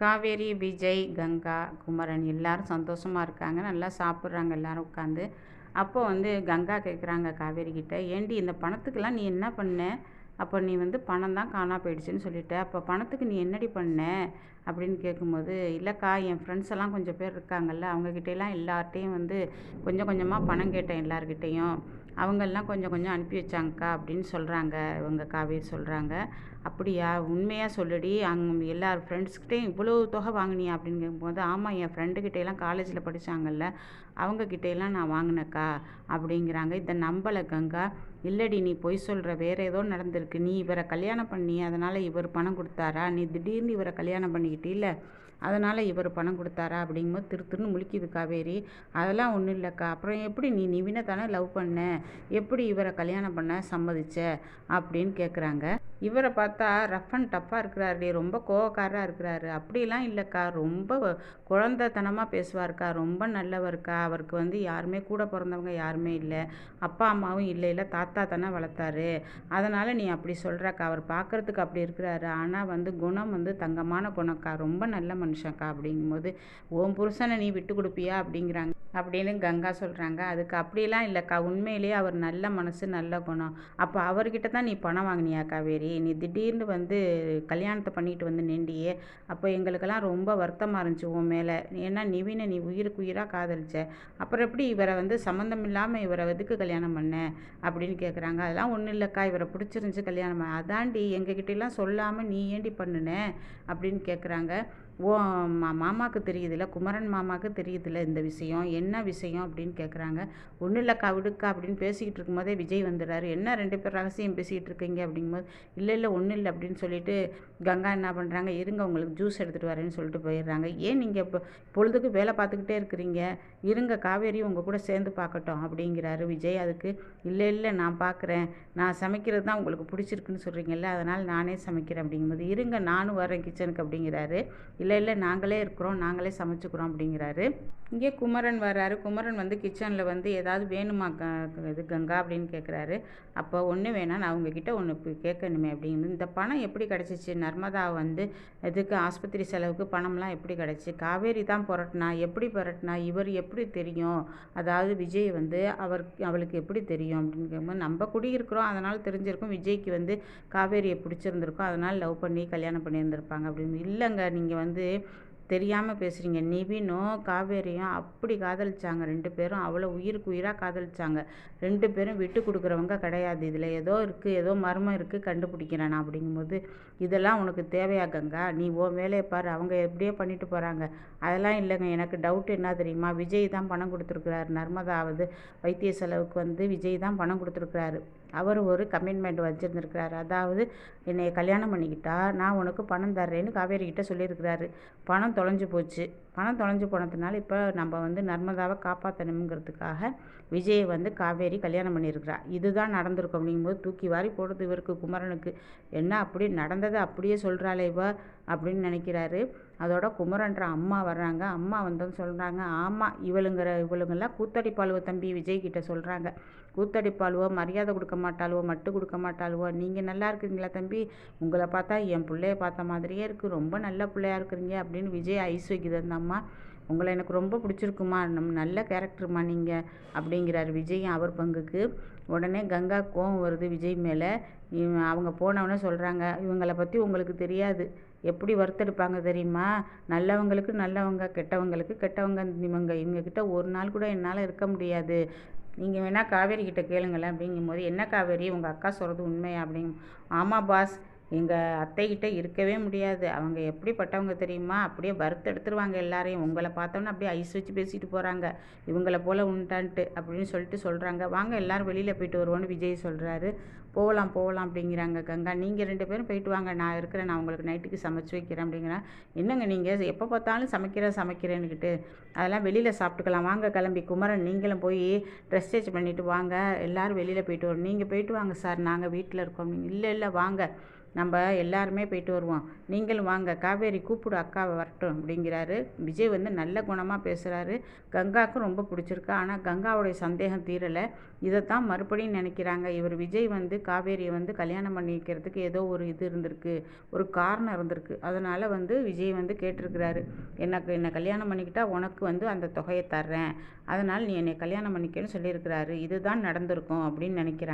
காவேரி விஜய் கங்கா குமரன் எல்லாரும் சந்தோஷமாக இருக்காங்க. நல்லா சாப்பிட்றாங்க எல்லாரும் உட்காந்து அப்போ வந்து கங்கா கேட்குறாங்க காவேரி கிட்ட ஏண்டி இந்த பணத்துக்கெல்லாம் நீ என்ன பண்ண? அப்போ நீ வந்து பணம் தான் காணா போயிடுச்சுன்னு சொல்லிட்ட. அப்போ பணத்துக்கு நீ என்னடி பண்ண? அப்படின்னு கேட்கும்போது இல்லைக்கா என் ஃப்ரெண்ட்ஸ் எல்லாம் கொஞ்சம் பேர் இருக்காங்கல்ல அவங்கக்கிட்டலாம் எல்லார்ட்டையும் வந்து கொஞ்சம் கொஞ்சமாக பணம் கேட்டேன் எல்லார்கிட்டேயும். அவங்கெல்லாம் கொஞ்சம் கொஞ்சம் அனுப்பி வச்சாங்கக்கா அப்படின்னு சொல்கிறாங்க இவங்க காவேரி சொல்கிறாங்க அப்படியா? உண்மையாக சொல்லுடி. அங்கே எல்லார் ஃப்ரெண்ட்ஸ்கிட்டையும் இவ்வளோ தொகை வாங்கினியா? அப்படிங்கும்போது ஆமாம் என் ஃப்ரெண்டுக்கிட்டையெல்லாம் காலேஜில் படித்தாங்கல்ல அவங்கக்கிட்டையெல்லாம் நான் வாங்கினக்கா. அப்படிங்கிறாங்க. இதை நம்பலை கங்கா. இல்லடி நீ பொய் சொல்கிற வேறு ஏதோ நடந்திருக்கு. நீ இவரை கல்யாணம் பண்ணி அதனால் இவர் பணம் கொடுத்தாரா? நீ திடீர்னு இவரை கல்யாணம் பண்ணிக்கிட்டீல்ல? அதனால் இவர் பணம் கொடுத்தாரா அப்படிங்கும்போது திரு திருன்னு முழிக்குது காவேரி. அதெல்லாம் ஒன்றும் இல்லைக்கா. அப்புறம் எப்படி நீ நிவினை தானே லவ் பண்ண? எப்படி இவரை கல்யாணம் பண்ண? சம்மதிச்ச? அப்படின்னு கேட்குறாங்க இவரை பார்த்தா ரஃப் அண்ட் டஃப்பாக இருக்கிறாரு ரொம்ப கோவக்காரராக இருக்கிறாரு. அப்படிலாம் இல்லைக்கா. ரொம்ப குழந்தைத்தனமாக பேசுவார்க்கா. ரொம்ப நல்லவர்க்கா. அவருக்கு வந்து யாருமே கூட பிறந்தவங்க யாருமே இல்லை. அப்பா அம்மாவும் இல்லை. இல்லை தாத்தா தானே வளர்த்தாரு. அதனால் நீ அப்படி சொல்கிறக்கா அவர் பார்க்குறதுக்கு அப்படி இருக்கிறாரு. ஆனால் வந்து குணம் வந்து தங்கமான குணக்கா ரொம்ப நல்ல மனுஷன்க்கா அப்படிங்கும்போது ஓம் புருஷனை நீ விட்டு கொடுப்பியா? அப்படிங்கிறாங்க. அப்படின்னு கங்கா சொல்கிறாங்க அதுக்கு அப்படிலாம் இல்லைக்கா. உண்மையிலேயே அவர் நல்ல மனசு நல்ல குணம். அப்போ அவர்கிட்ட தான் நீ பணம் வாங்கினியா காவேரி நீ திடீர்னு வந்து கல்யாணத்தை பண்ணிட்டு வந்து நின்றியே அப்போ எங்களுக்கெல்லாம் ரொம்ப வருத்தமாக இருந்துச்சு உன் மேலே. ஏன்னா நிவினை நீ உயிருக்கு உயிராக காதலிச்ச. அப்புறம் எப்படி இவரை வந்து சம்மந்தம் இல்லாமல் இவரை எதுக்கு கல்யாணம் பண்ண அப்படின்னு கேட்குறாங்க அதெல்லாம் ஒன்றும் இல்லைக்கா இவரை பிடிச்சிருந்துச்சி கல்யாணம் அதாண்டி எங்ககிட்டலாம் சொல்லாமல் நீ ஏண்டி பண்ணுன அப்படின்னு கேட்குறாங்க ஓ மா மாமாவுக்கு தெரியுதுல்ல? குமரன் மாமாவுக்கு தெரியுதுல்ல இந்த விஷயம்? என்ன விஷயம் அப்படின்னு கேட்குறாங்க ஒன்றும் இல்லைக்கா விடுக்கா அப்படின்னு பேசிக்கிட்டு இருக்கும்போதே விஜய் வந்துடுறாரு. என்ன ரெண்டு பேர் ரகசியம் பேசிக்கிட்டு இருக்கீங்க? அப்படிங்கும்போது இல்லை இல்லை ஒன்றும் இல்லை அப்படின்னு சொல்லிட்டு கங்கா என்ன பண்ணுறாங்க இருங்க உங்களுக்கு ஜூஸ் எடுத்துகிட்டு வரேன்னு சொல்லிட்டு போயிடுறாங்க. ஏன் நீங்கள் இப்போ பொழுதுக்கு வேலை பார்த்துக்கிட்டே இருக்கிறீங்க? இருங்க காவேரி உங்கள் கூட சேர்ந்து பார்க்கட்டும் அப்படிங்கிறாரு விஜய். அதுக்கு இல்லை இல்லை நான் பார்க்குறேன். நான் சமைக்கிறது தான் உங்களுக்கு பிடிச்சிருக்குன்னு சொல்கிறீங்கல்ல அதனால் நானே சமைக்கிறேன் அப்படிங்கும்போது இருங்க நானும் வரேன் கிச்சனுக்கு அப்படிங்கிறாரு. இல்லை இல்லை நாங்களே இருக்கிறோம் நாங்களே சமைச்சுக்கிறோம் அப்படிங்கிறாரு. இங்கே குமரன் வர்றாரு. குமரன் வந்து கிச்சனில் வந்து ஏதாவது வேணுமா? க இது கங்கா அப்படின்னு கேட்குறாரு அப்போ ஒன்று வேணாம் நான் உங்ககிட்ட ஒன்று கேட்கணுமே அப்படின்னு. இந்த பணம் எப்படி கிடச்சிச்சு? நர்மதா வந்து இதுக்கு ஆஸ்பத்திரி செலவுக்கு பணம்லாம் எப்படி கிடச்சி? காவேரி தான் புரட்டினா எப்படி புரட்டினா இவர் எப்படி தெரியும்? அதாவது விஜய் வந்து அவர் அவளுக்கு எப்படி தெரியும்? அப்படின்னு கேட்கும்போது நம்ம குடியிருக்கிறோம் அதனால் தெரிஞ்சிருக்கும். விஜய்க்கு வந்து காவேரியை பிடிச்சிருந்துருக்கும் அதனால் லவ் பண்ணி கல்யாணம் பண்ணியிருந்திருப்பாங்க அப்படின்னு. இல்லைங்க நீங்கள் வந்து வந்து தெரியாமல் பேசுகிறீங்க நிவினும் காவேரியும் அப்படி காதலிச்சாங்க. ரெண்டு பேரும் அவ்வளோ உயிருக்கு உயிராக காதலிச்சாங்க. ரெண்டு பேரும் விட்டு கொடுக்குறவங்க கிடையாது. இதில் ஏதோ இருக்குது ஏதோ மர்மம் இருக்குது கண்டுபிடிக்கிறேன் நான் அப்படிங்கும்போது இதெல்லாம் உனக்கு தேவையா கங்கா? நீ ஓ வேலையை பாரு. அவங்க எப்படியோ பண்ணிட்டு போகிறாங்க அதெல்லாம் இல்லைங்க. எனக்கு டவுட் என்ன தெரியுமா? விஜய் தான் பணம் கொடுத்துருக்குறாரு. நர்மதாவது வைத்திய செலவுக்கு வந்து விஜய் தான் பணம் கொடுத்துருக்குறாரு. அவர் ஒரு கமிட்மெண்ட் வச்சுருந்துருக்கிறாரு. அதாவது என்னை கல்யாணம் பண்ணிக்கிட்டா நான் உனக்கு பணம் தர்றேன்னு காவேரி கிட்ட சொல்லியிருக்கிறாரு. பணம் தொலைஞ்சு போச்சு. பணம் தொலைஞ்சு போனதுனால இப்போ நம்ம வந்து நர்மதாவை காப்பாற்றணுங்கிறதுக்காக விஜயை வந்து காவேரி கல்யாணம் பண்ணியிருக்கிறா. இதுதான் நடந்திருக்கும். அப்படிங்கும்போது தூக்கி வாரி போடுறது இவருக்கு குமரனுக்கு. என்ன அப்படி நடந்ததை அப்படியே சொல்கிறாளே இவ அப்படின்னு நினைக்கிறாரு. அதோட குமரன்ற அம்மா வர்றாங்க. அம்மா வந்து சொல்கிறாங்க ஆமாம் இவளுங்கிற இவளுங்கெல்லாம் கூத்தடிப்பாளுவோ தம்பி விஜய் கிட்ட சொல்கிறாங்க கூத்தடிப்பாளுவோ மரியாதை கொடுக்க மாட்டாளுவோ மட்டு கொடுக்க மாட்டாளுவோ நீங்கள் நல்லா இருக்கிறீங்களா தம்பி? உங்களை பார்த்தா என் பிள்ளைய பார்த்த மாதிரியே இருக்குது ரொம்ப நல்ல பிள்ளையா இருக்கிறீங்க அப்படின்னு விஜய் ஐஸ் வைக்குது அந்த அம்மா உங்களை எனக்கு ரொம்ப பிடிச்சிருக்குமா. நம்ம நல்ல கேரக்டருமா நீங்கள் அப்படிங்கிறார் விஜய் அவர் பங்குக்கு. உடனே கங்கா கோவம் வருது விஜய் மேலே. அவங்க போனவொடனே சொல்கிறாங்க இவங்களை பற்றி உங்களுக்கு தெரியாது. எப்படி வறுத்தெடுப்பாங்க தெரியுமா? நல்லவங்களுக்கு நல்லவங்க கெட்டவங்களுக்கு கெட்டவங்க. இவங்க இவங்கக்கிட்ட ஒரு நாள் கூட என்னால் இருக்க முடியாது. நீங்கள் வேணால் காவேரி கிட்டே கேளுங்களேன் அப்படிங்கும்போது என்ன காவேரி? உங்கள் அக்கா சொல்கிறது உண்மையா? அப்படிங்க ஆமாம் பாஸ். எங்கள் அத்தைக்கிட்ட இருக்கவே முடியாது. அவங்க எப்படிப்பட்டவங்க தெரியுமா? அப்படியே வறுத்து எடுத்துருவாங்க எல்லாரையும். உங்களை பார்த்தோன்னா அப்படியே ஐஸ் வச்சு பேசிட்டு போகிறாங்க இவங்கள போல் உண்டான்ட்டு அப்படின்னு சொல்லிட்டு சொல்கிறாங்க வாங்க எல்லோரும் வெளியில் போயிட்டு வருவோன்னு விஜய் சொல்கிறாரு போகலாம் போகலாம் அப்படிங்கிறாங்க கங்கா. நீங்கள் ரெண்டு பேரும் போயிட்டு வாங்க. நான் இருக்கிறேன். நான் உங்களுக்கு நைட்டுக்கு சமைச்சு வைக்கிறேன் அப்படிங்கிறேன் என்னங்க நீங்கள் எப்போ பார்த்தாலும் சமைக்கிறேன் சமைக்கிறேன்னுக்கிட்டு. அதெல்லாம் வெளியில் சாப்பிட்டுக்கலாம். வாங்க கிளம்பி. குமரன் நீங்களும் போய் ட்ரெஸ் சேஞ்ச் பண்ணிவிட்டு வாங்க. எல்லோரும் வெளியில் போயிட்டு வரணும் நீங்கள் போயிட்டு வாங்க சார். நாங்கள் வீட்டில் இருக்கோம். இல்லை இல்லை வாங்க. நம்ம எல்லாருமே போயிட்டு வருவோம். நீங்களும் வாங்க காவேரி கூப்பிடு அக்காவை வரட்டும் அப்படிங்கிறாரு. விஜய் வந்து நல்ல குணமாக பேசுகிறாரு கங்காவுக்கும் ரொம்ப பிடிச்சிருக்கு. ஆனால் கங்காவுடைய சந்தேகம் தீரலை. இதைத்தான் மறுபடியும் நினைக்கிறாங்க. இவர் விஜய் வந்து காவேரியை வந்து கல்யாணம் பண்ணிக்கிறதுக்கு ஏதோ ஒரு இது இருந்திருக்கு. ஒரு காரணம் இருந்திருக்கு. அதனால் வந்து விஜய் வந்து கேட்டிருக்கிறாரு. எனக்கு என்னை கல்யாணம் பண்ணிக்கிட்டால் உனக்கு வந்து அந்த தொகையை தர்றேன். அதனால் நீ என்னை கல்யாணம் பண்ணிக்கன்னு சொல்லியிருக்கிறாரு. இதுதான் நடந்திருக்கும் அப்படின்னு நினைக்கிறாங்க.